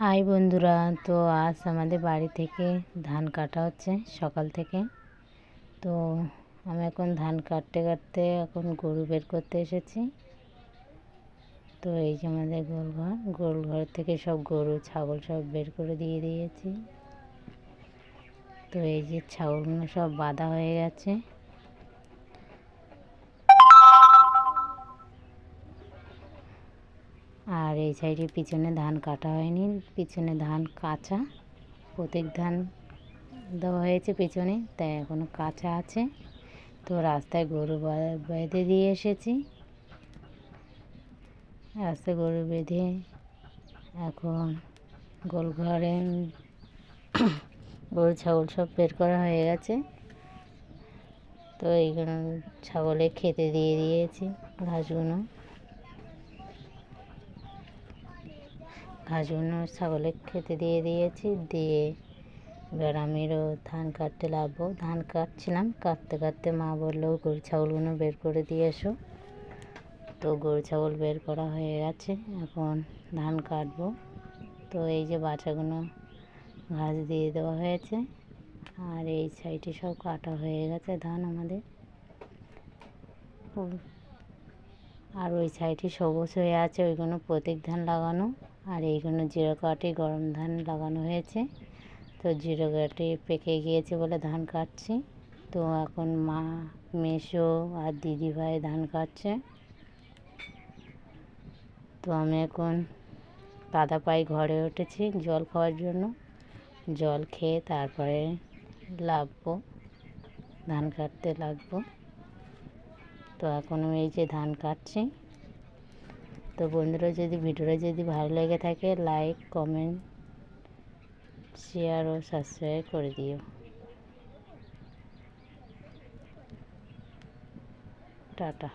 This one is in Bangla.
হাই বন্ধুরা, তো আজ আমাদের বাড়ি থেকে ধান কাটা হচ্ছে সকাল থেকে। তো আমি এখন ধান কাটতে কাটতে এখন গরু বের করতে এসেছি। তো এই যে আমাদের গোল ঘর গোল ঘর থেকে সব গরু, ছাগল সব বের করে দিয়ে দিয়েছি। তো এই যে ছাগলগুলো সব বাঁধা হয়ে গেছে। আর এই সাইডে পিছনে ধান কাটা হয়নি, পিছনে ধান কাঁচা, প্রত্যেক ধান দেওয়া হয়েছে পিছনে, তাই এখনও কাঁচা আছে। তো রাস্তায় গরু বেঁধে দিয়ে এসেছি। রাস্তায় গরু বেঁধে এখন গোল ঘরে গরু, ছাগল সব বের করা হয়ে গেছে। তো এইগুলো ছাগলে খেতে দিয়ে দিয়েছি ঘাসগুলো। ঘাসগুলো ছাগলে খেতে দিয়ে দিয়েছি, দিয়ে এবার আমিও ধান কাটতে লাগবো। ধান কাটছিলাম, কাটতে কাটতে মা বলল গরু ছাগলগুলো বের করে দিয়ে এসো। তো গরু ছাগল বের করা হয়ে গেছে, এখন ধান কাটবো। তো এই যে বাচ্চাগুলো ঘাস দিয়ে দেওয়া হয়েছে, আর এই সাইডে সব কাটা হয়ে গেছে ধান আমাদের। আর ওই সাইডে সবুজ হয়ে আছে, ওইগুলো প্রত্যেক ধান লাগানো। আর এইগুলো জিরো কাঠে গরম ধান লাগানো হয়েছে। তো জিরো কাঠে পেকে গিয়েছে বলে ধান কাটছি। তো এখন মা মেশো আর দিদি ভাই ধান কাটছে। তো আমি এখন কাদা পাই ঘরে উঠেছি জল খাওয়ার জন্য। জল খেয়ে তারপরে লাগবো ধান কাটতে লাগবো। তো এখন আমি এই যে ধান কাটছি। তো বন্ধুরা, যদি ভিডিওটা যদি ভালো লেগে থাকে লাইক কমেন্ট শেয়ার ও সাবস্ক্রাইব করে দিও। টাটা।